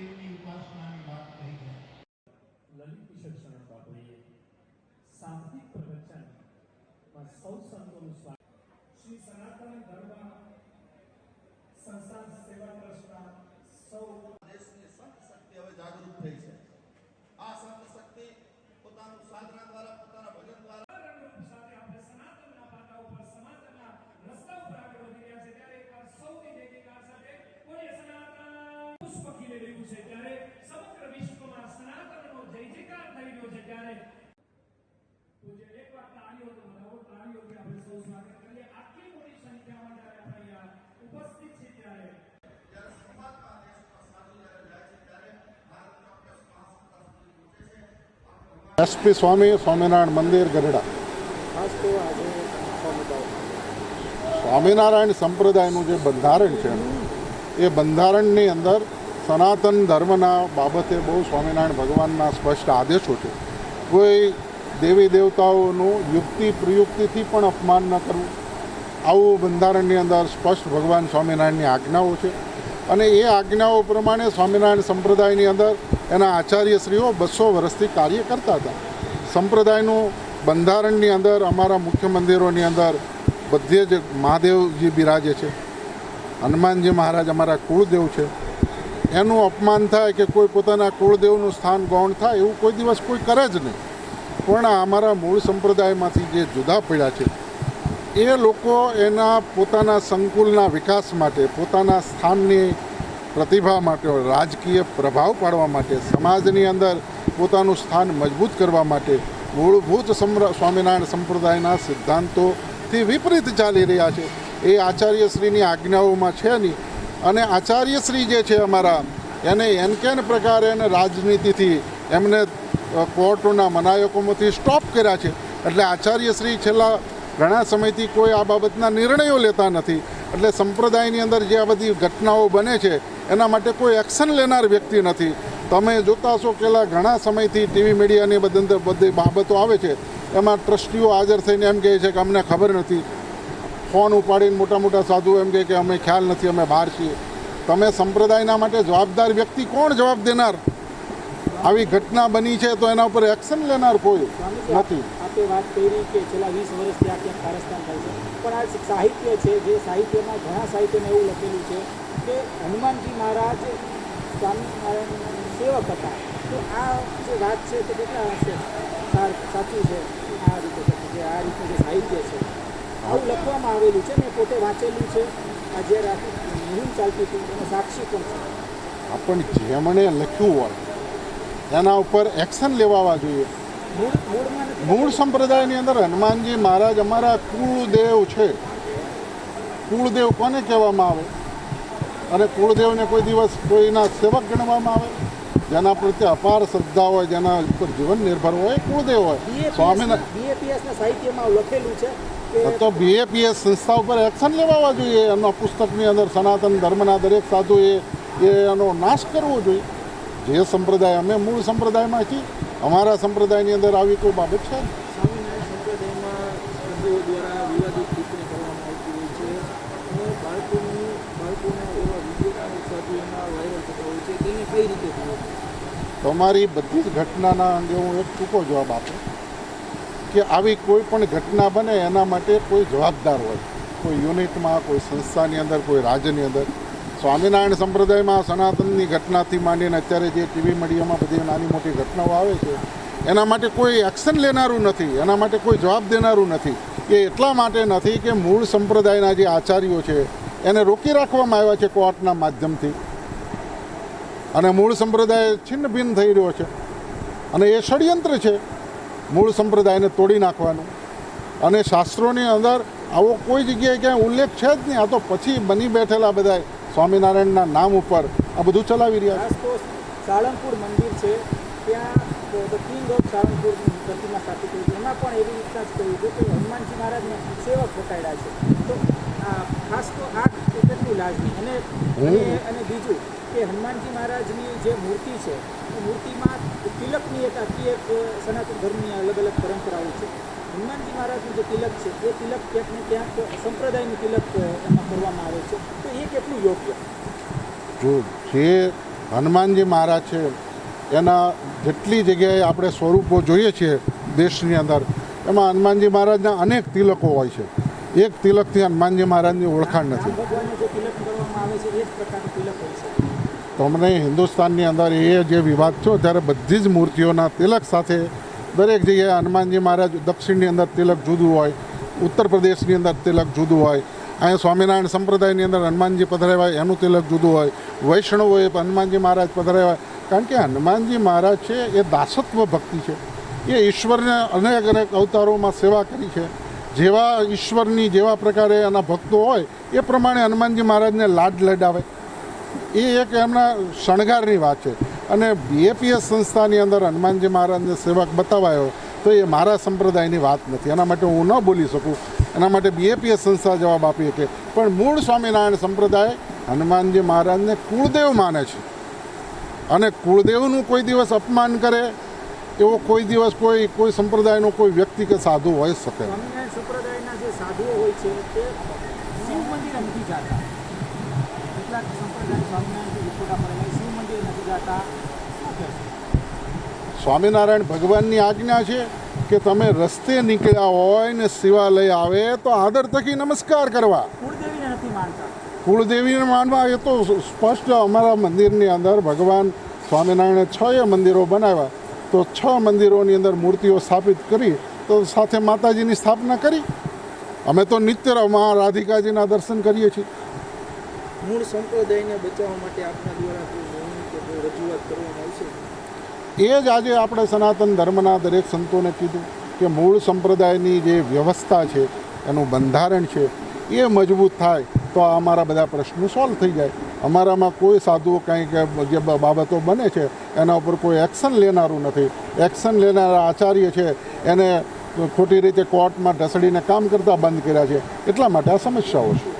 દેવની ઉપાસનાની વાત કહી છે લલિત વિશેષણ બાપુએ શાંતિ પ્રવચનમાં સૌ સંતોનું સ્વાગત. શ્રી સનાતન ધર્મ સંસ્થાન સેવા ટ્રસ્ટના સૌ દેશની સત શક્તિ હવે જાગૃત થઈ એસપી સ્વામી સ્વામિનારાયણ મંદિર ગઢડા. સ્વામિનારાયણ સંપ્રદાયનું જે બંધારણ છે એ બંધારણની અંદર સનાતન ધર્મના બાબતે બહુ સ્વામિનારાયણ ભગવાનના સ્પષ્ટ આદેશો છે. કોઈ દેવી દેવતાઓનું યુક્તિ પ્રયુક્તિથી પણ અપમાન ન કરવું. આવું બંધારણની અંદર સ્પષ્ટ ભગવાન સ્વામિનારાયણની આજ્ઞાઓ છે. અને એ આજ્ઞાઓ પ્રમાણે સ્વામિનારાયણ સંપ્રદાયની અંદર એના આચાર્યશ્રીઓ બસો વર્ષથી કાર્ય કરતા હતા. સંપ્રદાયનું બંધારણની અંદર, અમારા મુખ્ય મંદિરોની અંદર બધે જ મહાદેવજી બિરાજે છે. હનુમાનજી મહારાજ અમારા કુળદેવ છે. એનું અપમાન થાય કે કોઈ પોતાના કુળદેવનું સ્થાન ગૌણ થાય, એવું કોઈ દિવસ કોઈ કરે જ નહીં. પણ અમારા મૂળ સંપ્રદાયમાંથી જે જુદા પડ્યા છે, એ લોકો એના પોતાના સંકુલના વિકાસ માટે, પોતાના સ્થાનની પ્રતિભા માટે રાજકીય પ્રભાવ પાડવા માટે, સમાજની અંદર પોતાનું સ્થાન મજબૂત કરવા માટે મૂળભૂત સમ્ર સ્વામિનારાયણ સંપ્રદાયના સિદ્ધાંતોથી વિપરીત ચાલી રહ્યા છે. એ આચાર્યશ્રીની આજ્ઞાઓમાં છે નહીં. અને આચાર્યશ્રી જે છે અમારા, એને એન કેન પ્રકારે એને રાજનીતિથી એમને કોર્ટોના મનાયકોમાંથી સ્ટોપ કર્યા છે. એટલે આચાર્યશ્રી છેલ્લા ઘણા સમયથી કોઈ આ બાબતના નિર્ણયો લેતા નથી. એટલે સંપ્રદાયની અંદર જે આ બધી ઘટનાઓ બને છે એના માટે કોઈ એક્શન લેનાર વ્યક્તિ નથી. તમે જોતા હશો પેલા ઘણા સમયથી ટીવી મીડિયાની બધી બધી બાબતો આવે છે. એમાં ટ્રસ્ટીઓ હાજર થઈને એમ કહે છે કે અમને ખબર નથી. ફોન ઉપાડીને મોટા મોટા સાધુ એમ કહે કે અમે ખ્યાલ નથી, અમે બહાર છીએ. તમે સંપ્રદાયના માટે જવાબદાર વ્યક્તિ કોણ જવાબ દેનાર? આવી ઘટના બની છે તો એના ઉપર એક્શન લેનાર કોઈ નથી. આપે વાત કરી કે છેલ્લા વીસ વર્ષથી આ ક્યાંક કારસ્તાન થાય છે. પણ આ સાહિત્ય છે, જે સાહિત્યમાં ઘણા સાહિત્યમાં એવું લખેલું છે કે હનુમાનજી મહારાજ સ્વામિનારાયણ સેવક હતા. તો આ જે વાત છે તે કેટલા હશે? સાચું છે? આ રીતે જે આ રીતનું જે સાહિત્ય છે. આવું લખવામાં આવેલું છે મેં પોતે વાંચેલું છે. આ જે આખી મુહિમ ચાલતી હતી, એનો સાક્ષી પણ છે? પણ જેમણે લખ્યું હોય, એના ઉપર એક્શન લેવાવા જોઈએ. મૂળ સંપ્રદાયની અંદર હનુમાનજી મહારાજ અમારા કુળદેવ છે. કુળદેવ કોને કહેવામાં આવે? અને કુળદેવને કોઈ દિવસ કોઈના સેવક ગણવામાં આવે? જેના પ્રત્યે અપાર શ્રદ્ધા હોય જેના ઉપર જીવન નિર્ભર હોય કુળદેવ હોય. સ્વામીના સાહિત્યમાં લખેલું છે તો બીએપીએસ સંસ્થા ઉપર એક્શન લેવાવા જોઈએ. એમના પુસ્તકની અંદર સનાતન ધર્મના દરેક સાધુએ એ એનો નાશ કરવો જોઈએ. જે સંપ્રદાય અમે મૂળ સંપ્રદાયમાંથી અમારા સંપ્રદાયની અંદર આવી કોઈ બાબત છે? તમારી બધી જ ઘટનાના અંગે હું એક ટૂંકો જવાબ આપું કે આવી કોઈ પણ ઘટના બને એના માટે કોઈ જવાબદાર હોય. કોઈ યુનિટમાં કોઈ સંસ્થાની અંદર કોઈ રાજ્યની અંદર. સ્વામિનારાયણ સંપ્રદાયમાં સનાતનની ઘટનાથી માંડીને અત્યારે જે ટીવી મીડિયામાં બધી નાની મોટી ઘટનાઓ આવે છે, એના માટે કોઈ એક્શન લેનારું નથી, એના માટે કોઈ જવાબ દેનારું નથી એ એટલા માટે નથી કે મૂળ સંપ્રદાયના જે આચાર્યો છે, એને રોકી રાખવામાં આવ્યા છે કોર્ટના માધ્યમથી. અને મૂળ સંપ્રદાય છિન્ન ભિન્ન થઈ રહ્યો છે. અને એ ષડયંત્ર છે મૂળ સંપ્રદાયને તોડી નાખવાનું. અને શાસ્ત્રોની અંદર આવો કોઈ જગ્યાએ ક્યાંય ઉલ્લેખ છે જ નહીં, આ તો પછી બની બેઠેલા બધા સ્વામિનારાયણના નામ ઉપર આ બધું ચલાવી રહ્યા છે. સાળંગપુર મંદિર છે. ત્યાં ધ કિંગ ઓફ પ્રતિમા સ્થાપિત થઈ એમાં પણ એવી રીતના જ કહ્યું છે કે હનુમાનજી મહારાજને સેવક બતાડ્યા છે. તો આ ખાસ તો આ કેટલું લાજમી અને અને બીજું કે હનુમાનજી મહારાજની જે મૂર્તિ છે એ મૂર્તિમાં તિલકની એક આખી એક સનાતન ધર્મની અલગ અલગ પરંપરાઓ છે. હનુમાનજી મહારાજનું જે તિલક છે એ તિલક ક્યાંક ને ક્યાંક સંપ્રદાયનું તિલક એમાં કરવામાં આવે છે. તો એ કેટલું યોગ્ય? જો જે હનુમાનજી મહારાજ છે એના જેટલી જગ્યાએ આપણે સ્વરૂપો જોઈએ છીએ દેશની અંદર એમાં હનુમાનજી મહારાજના અનેક તિલકો હોય છે. એક તિલકથી હનુમાનજી મહારાજની ઓળખાણ નથી. તમને હિન્દુસ્તાનની અંદર એ જે વિવાદ થયો ત્યારે બધી જ મૂર્તિઓના તિલક સાથે દરેક જગ્યાએ હનુમાનજી મહારાજ દક્ષિણની અંદર તિલક જુદું હોય, ઉત્તર પ્રદેશની અંદર તિલક જુદું હોય, અહીંયા સ્વામિનારાયણ સંપ્રદાયની અંદર હનુમાનજી પધરાવ્યા હોય એનું તિલક જુદું હોય, વૈષ્ણવોએ હનુમાનજી મહારાજ પધરાવ્યા. હોય કારણ કે હનુમાનજી મહારાજ છે, એ દાસત્વ ભક્તિ છે. એ ઈશ્વરને અનેક અનેક અવતારોમાં સેવા કરી છે. જેવા ઈશ્વરની જેવા પ્રકારે એના ભક્તો હોય, એ પ્રમાણે હનુમાનજી મહારાજને લાડ લડાવે. એ એક એમના શણગારની વાત છે. અને બીએપીએસ સંસ્થાની અંદર હનુમાનજી મહારાજને સેવક બતાવાયો, તો એ મારા સંપ્રદાયની વાત નથી. એના માટે હું ન બોલી શકું. એના માટે બીએપીએસ સંસ્થા જવાબ આપી શકે. પણ મૂળ સ્વામિનારાયણ સંપ્રદાય હનુમાનજી મહારાજને કુળદેવ માને છે. અને કુળદેવનું કોઈ દિવસ અપમાન કરે, એવો કોઈ દિવસ કોઈ કોઈ સંપ્રદાયનો કોઈ વ્યક્તિ કે સાધુ હોઈ શકે. સંપ્રદાયના સાધુઓ હોય છે, તે શિવ મંદિરે નથી જાતા. કેટલાક સંપ્રદાય સ્વામિનારાયણ સ્વામિનારાયણ ભગવાનની આજ્ઞા છે કે તમે રસ્તે નીકળ્યા હોય ને શિવાલય આવે તો આદર થકી નમસ્કાર કરવા. કુળદેવીને કુળદેવીને માનવા એ તો સ્પષ્ટ અમારા મંદિરની અંદર ભગવાન સ્વામિનારાયણે છ એ મંદિરો બનાવ્યા. તો છ મંદિરોની અંદર મૂર્તિઓ સ્થાપિત કરી તો સાથે માતાજીની સ્થાપના કરી. અમે તો નિત્ય મા રાધિકાજીના દર્શન કરીએ છીએ. મૂળ સંપ્રદાયને બચાવવા માટે આપના દ્વારા એ જ આજે આપણે સનાતન ધર્મના દરેક સંતોને કીધું કે મૂળ સંપ્રદાયની જે વ્યવસ્થા છે, એનું બંધારણ છે, એ મજબૂત થાય તો અમારા બધા પ્રશ્નો સોલ્વ થઈ જાય. અમારામાં કોઈ સાધુઓ કંઈક જે બાબતો બને છે, એના ઉપર કોઈ એક્શન લેનારું નથી. એક્શન લેનારા આચાર્ય છે, એને ખોટી રીતે કોર્ટમાં ઢસડીને કામ કરતા બંધ કર્યા છે. એટલા માટે આ સમસ્યાઓ છે.